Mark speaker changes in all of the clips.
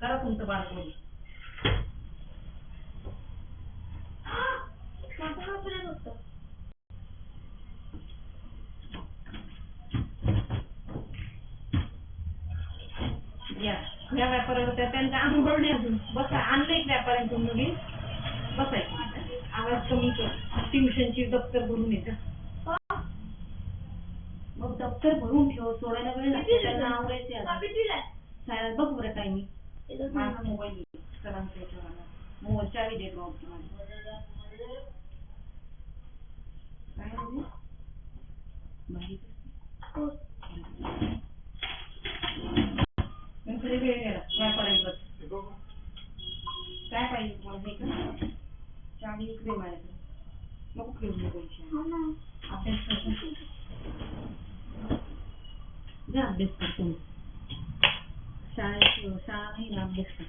Speaker 1: करा तुमचं बारकोड
Speaker 2: होतं.
Speaker 1: या या व्यापाऱ्याला त्या त्यांच्या नाही अजून बसा. आणलं एक व्यापाऱ्यांकडून मुली. बसायचं आवाज कमी कर. ट्युशनची दप्तर भरून येतं.
Speaker 2: का?
Speaker 1: मग दप्तर भरून ठेव. सोडायला वेळ लागतो.
Speaker 2: किती
Speaker 1: त्यांना
Speaker 2: दिवस?
Speaker 1: आवडायचे
Speaker 2: का कितीला आहे?
Speaker 1: शाळेत बघ बरं टायमिंग
Speaker 2: एकच
Speaker 1: माझा
Speaker 2: मिनिट.
Speaker 1: मोबाईल सरांच्या याच्यावर मोबाईल चावी देत नव्हती माझी काय म्हणजे माहिती
Speaker 2: हो.
Speaker 1: नंतर वेळ गेला व्यापाऱ्यांकडे काय पाहिजे तुम्हाला हे का चावी इकडे माझ्याकडे नको घेऊन मोबाईलची
Speaker 2: हो ना.
Speaker 1: अभ्यास कर जा अभ्यास कर तुम्ही शाळेत शाळा नाही ना अभ्यास कर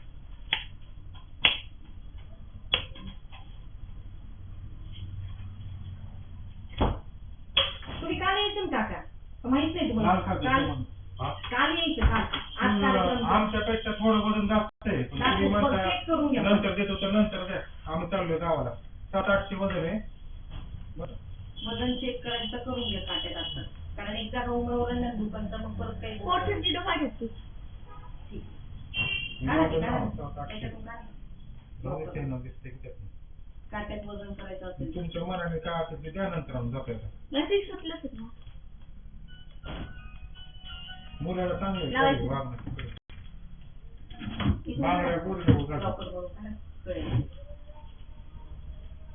Speaker 1: तुम्ही काल यायचं ना काका माहीत नाही तुम्हाला
Speaker 3: काल खाते
Speaker 1: काल
Speaker 3: जेवण. हा?
Speaker 1: काल यायचं काल आज कार्यक्रम
Speaker 3: आमच्यापेक्षा थोडं वजन जास्त आहे
Speaker 1: दाखव, करून घ्या.
Speaker 3: नंतर देतो तर नंतर द्या आम्ही चाललोय गावाला सात आठशे वजन आहे बरं.
Speaker 1: वजन चेक करायचं तर करून घ्या काट्यात आता कारण एकदा का उमरवलं ना दुकानचा मग परत काही
Speaker 2: घेतली.
Speaker 1: काढा ते,
Speaker 3: वजन
Speaker 1: काढा. त्याच्यातून काढा.
Speaker 3: ते की.
Speaker 1: काट्यात वजन करायचं असेल तर.
Speaker 3: तुमच्या मनाने काय असेल ते त्यानंतर आम्ही जातोय
Speaker 2: मेसेज सुटलंच आहे ना.
Speaker 3: मुलाला चांगलं बांगड्या पूर्ण
Speaker 1: काढा.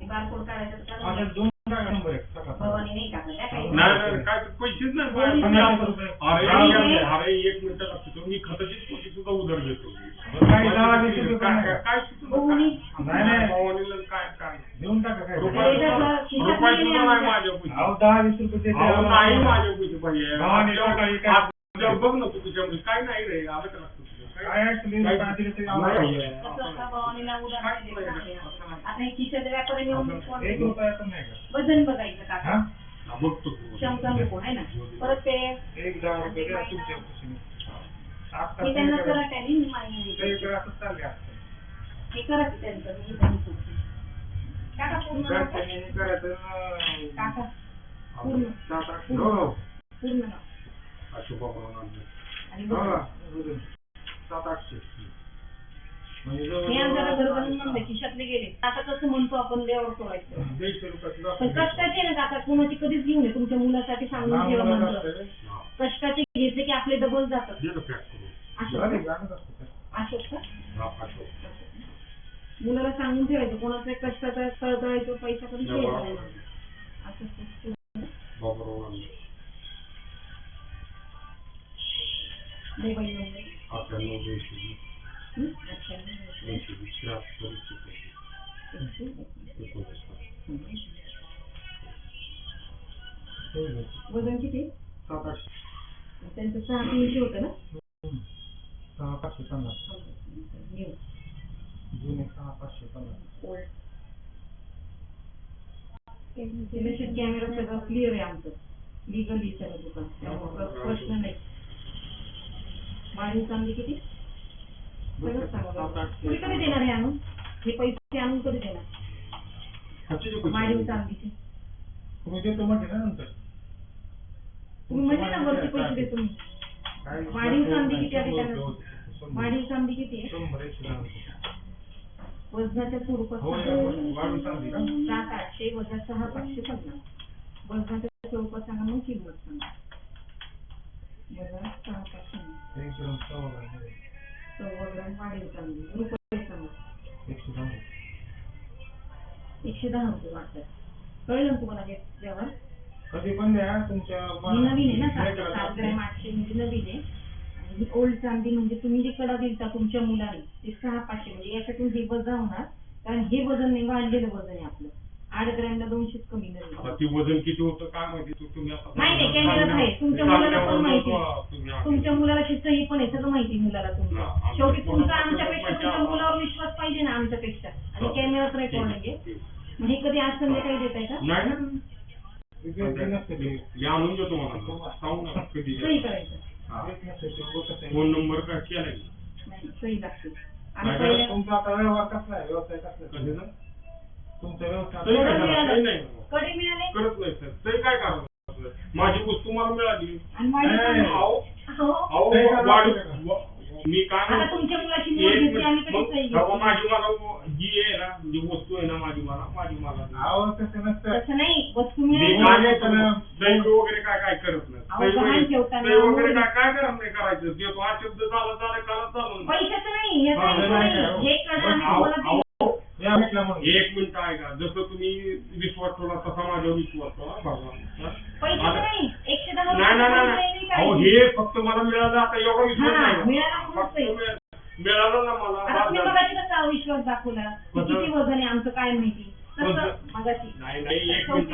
Speaker 1: ते बारकोड काढायचं तर
Speaker 3: माझ्या
Speaker 1: घ्या.
Speaker 3: दोन काय नंबर आहे सकाळ
Speaker 1: भवानी नाही टाकलं त्या काही
Speaker 3: नाही,
Speaker 4: नाही नाही काय पैसेच नाही
Speaker 1: बोलली
Speaker 4: बाहेर.
Speaker 3: पन्नास रुपये.
Speaker 4: अरे
Speaker 1: नाही,
Speaker 4: अरे,
Speaker 1: नाही.
Speaker 4: अरे एक मिनिट लागतो मी खताचीच पोती सुद्धा उधार देतो
Speaker 3: काही दहा वीस रुपये
Speaker 4: काय
Speaker 3: नाही.
Speaker 4: काय- काय सुचलं
Speaker 1: बोलली.
Speaker 4: काय?
Speaker 3: नाही, नाही.
Speaker 4: भवानीला काय काय
Speaker 3: देऊन टाका काय
Speaker 4: रुपये
Speaker 1: अरे,
Speaker 4: सुद्धा-
Speaker 1: त्याचा खिशात
Speaker 4: रुपये
Speaker 1: नाही
Speaker 4: सुद्धा नाही
Speaker 1: आमच्या.
Speaker 4: माझ्या
Speaker 3: अहो
Speaker 4: पैसे
Speaker 3: दहा वीस रुपये देते
Speaker 4: अहो,
Speaker 3: आम्हाला.
Speaker 4: नाही माझ्या पैसे पाहिजे
Speaker 3: भवानी सकाळी काय-
Speaker 4: आज बघ ना तू तुझ्यामध्ये काय नाही रे आलं का लक्षात तुझ्या?
Speaker 3: काय
Speaker 1: आता हे
Speaker 3: एक रुपया पण नाही का
Speaker 1: वजन बघायचं
Speaker 3: हा?
Speaker 1: काका
Speaker 4: हा, बघतो.
Speaker 1: शंका नको आहे ना परत ते
Speaker 3: एक दहा रुपये द्या तुमच्या खुशीने. आता
Speaker 1: मी त्यांना करा मी माहिती
Speaker 3: असंच चाललंय आजकाल.
Speaker 1: हे करा की त्यांचं मी त्यांनी करते. काका पूर्ण?
Speaker 3: घरच्यांनी हे करायचं,
Speaker 1: काका पूर्ण
Speaker 3: सात आठ हो, हो.
Speaker 1: पूर्ण
Speaker 4: अशोक बाबा
Speaker 1: आणि
Speaker 3: हो. हो. सात आठशे म्हणजे
Speaker 1: हे आमच्याला घर बनवून
Speaker 3: जवळ-
Speaker 1: म्हणते खिशातले गेले आता कसं म्हणतो आपण देवावर सोडायचं पण कष्टाचे ना काका कोणाची कधीच घेऊ नये तुमच्या मुलासाठी सांगून
Speaker 3: लहान
Speaker 1: ठेवा म्हणलं
Speaker 3: असतं रे.
Speaker 1: कष्टाचे घेतले की आपले डबल जातात
Speaker 4: दे करून
Speaker 1: का?
Speaker 3: जाणत असतं ते.
Speaker 1: अशोक का
Speaker 4: हा, अशोक
Speaker 1: मुलाला सांगून ठेवायचं कोणाचा कष्टाचा तळतळायचा पैसा कधी
Speaker 4: नाही, बरोबर.
Speaker 1: नाही. असं
Speaker 4: आणले
Speaker 1: हं?
Speaker 4: दोनशे वीस त्र्याहत्तर
Speaker 1: एकशे एकवीस.
Speaker 4: एकोणतीस
Speaker 3: हो, हो.
Speaker 1: वजन किती
Speaker 3: सात आठशे
Speaker 1: त्यांचं सहा तीनशे होतं ना
Speaker 3: हम्म. सहा पाचशे पन्नास
Speaker 1: घेऊ.
Speaker 3: जुने सहा पाचशे पन्नास
Speaker 1: ओल्ड. इलेक्ट्रिक कॅमेरा सगळं क्लिअर आहे आमचं लिगली सगळं दुकान त्यामुळे प्रश्न नाही वाढीव चांदी किती सगळं सांगा
Speaker 3: सात
Speaker 1: बरं.
Speaker 3: आठशे
Speaker 1: तुम्ही कधी देणार आहे आणून? हे पैसे आणून कधी देणार?
Speaker 4: पैसे.
Speaker 1: चांदीचे.
Speaker 3: तुम्ही देतो म्हटले ना नंतर.
Speaker 1: तुम्ही म्हणले ना वरती पैसे देतो मी.
Speaker 3: काय-
Speaker 1: वाढीव चांदी किती आहे. वाढीव चांदी किती आहे?
Speaker 3: शंभर एकशे दहा रुपये.
Speaker 1: वजनाच्या स्वरूपात
Speaker 3: हो,
Speaker 1: सांगा.
Speaker 3: वाढीव चांदी का?
Speaker 1: सात आठशे वजा सहा पाचशे पन्नास. वजनाच्या स्वरूपात सांगा मग किंमत सांगा. वजा सहा पाचशे
Speaker 3: एक ग्राम सव्वा ग्राम आहे.
Speaker 1: वाढीव चांदी रुपये सांगा
Speaker 3: एकशे दहा.
Speaker 1: एकशे दहा रुपये वाटतात कळलं तुम्हाला हे व्यवहार?
Speaker 3: कधी पण द्या तुमच्या
Speaker 1: नवीन आहे ना सात ग्रॅम आठशे म्हणजे नवीन आहे. आणि ओल्ड चांदी म्हणजे तुम्ही जे कडा दिलता तुमच्या मुलाने ते सहा पाचशे म्हणजे याच्यातून हे वजा होणार कारण हे वजन नाही वाढलेलं वजन आहे आपलं. दोनशेच कमी
Speaker 4: आता ती वजन किती होतं काय माहिती तू तुम्ही आता
Speaker 1: नाही, नाही, आहे. तुमच्या मुलाला पण माहिती. आहे.
Speaker 4: तुम्ही
Speaker 1: तुमच्या मुलाला शिस्त ही पण आहे सगळं माहिती आहे मुलाला
Speaker 4: हा,
Speaker 1: तुमच्या
Speaker 4: आमच्या
Speaker 1: शेवटी तुमचा
Speaker 4: मुलाला
Speaker 1: आमच्यापेक्षा तुमच्या. मुलावर विश्वास पाहिजे ना आमच्यापेक्षा. आणि कॅमेरात रेकॉर्ड आहे.
Speaker 4: ठीक
Speaker 1: मग हे कधी आज संध्याकाळी देत आहे का.
Speaker 4: नाही ना. मी आणून देतो मला सांगू ना कधी
Speaker 1: सही करायचं.
Speaker 4: हा. फोन नंबर काय केलाय?
Speaker 1: नाही सही लागते. आणि
Speaker 4: नाही,
Speaker 1: पहिल्या
Speaker 3: तुमचा आता व्यवहार कसला आहे? व्यवसाय कसला आहे?
Speaker 4: कशाचं?
Speaker 3: तुमचा व्यवसाय
Speaker 4: सही
Speaker 3: आता-
Speaker 4: काय
Speaker 1: थोडं
Speaker 4: करणार?
Speaker 1: मिळालं.
Speaker 4: करत नाही सर सही काय करणार माझी वस्तू मला मिळाली
Speaker 1: आणि माझी
Speaker 3: नाही, नाही,
Speaker 1: पण-
Speaker 4: अहो
Speaker 1: हो.
Speaker 4: अहो
Speaker 3: सही करणार
Speaker 4: वाढ-
Speaker 3: नाही.
Speaker 4: व- मी काय
Speaker 1: आता
Speaker 4: म्हणतो
Speaker 1: तुमच्या मुलाची
Speaker 4: एक
Speaker 1: निवड घेतली आम्ही
Speaker 4: मिनिट,
Speaker 1: कधी
Speaker 4: मग
Speaker 1: सही
Speaker 4: तेव्हा
Speaker 1: घेतली?
Speaker 4: माझी मला जी आहे ना जी वस्तू आहे ना माझी मला माझी मला दे.
Speaker 3: अहो तसं नसतं
Speaker 1: तसं नाही वस्तू
Speaker 4: मी
Speaker 1: मिळाली
Speaker 4: काय
Speaker 3: नाही
Speaker 4: करतो?
Speaker 3: करत.
Speaker 4: सही वगैरे काय काय करत नाही
Speaker 1: अहो,
Speaker 4: सही
Speaker 1: गहाण
Speaker 4: वगैरे
Speaker 1: ठेवताना
Speaker 4: काय काय करत नाही करायचं जे तो हा शब्द झाला झाला काला चालू
Speaker 1: पैशाचं नाही याचं
Speaker 3: हा,
Speaker 1: नाही,
Speaker 3: नाही,
Speaker 1: नाही.
Speaker 3: नाही.
Speaker 1: हे कडा आम्ही
Speaker 4: अहो,
Speaker 1: तुम्हाला
Speaker 4: अहो,
Speaker 1: दिलं.
Speaker 4: एक मिनिट ऐका जसं तुम्ही विश्वास ठेवला तसा माझ्यावर विश्वास ठेवा भगवान हा?
Speaker 1: पैशाचं
Speaker 4: आता-
Speaker 1: नाही एकशे दहा
Speaker 4: नाही नाही
Speaker 1: रुपये
Speaker 4: नाही
Speaker 1: नाही
Speaker 4: अहो
Speaker 1: करायची.
Speaker 4: हे फक्त मला मिळालं आता एवढा विश्वास
Speaker 1: हा,
Speaker 4: नाही
Speaker 1: मिळालं
Speaker 4: का?
Speaker 1: म्हणून
Speaker 4: फक्त
Speaker 1: ते.
Speaker 4: मिळ- मिळालं ना मला
Speaker 1: आता
Speaker 4: बाद
Speaker 1: तुम्ही
Speaker 4: झालं.
Speaker 1: मगाशी कसा विश्वास दाखवला की? किती वजन आहे आमचं काय माहिती तसं
Speaker 4: कोणतं?
Speaker 1: मगाशी
Speaker 4: नाही नाही एक मिनिट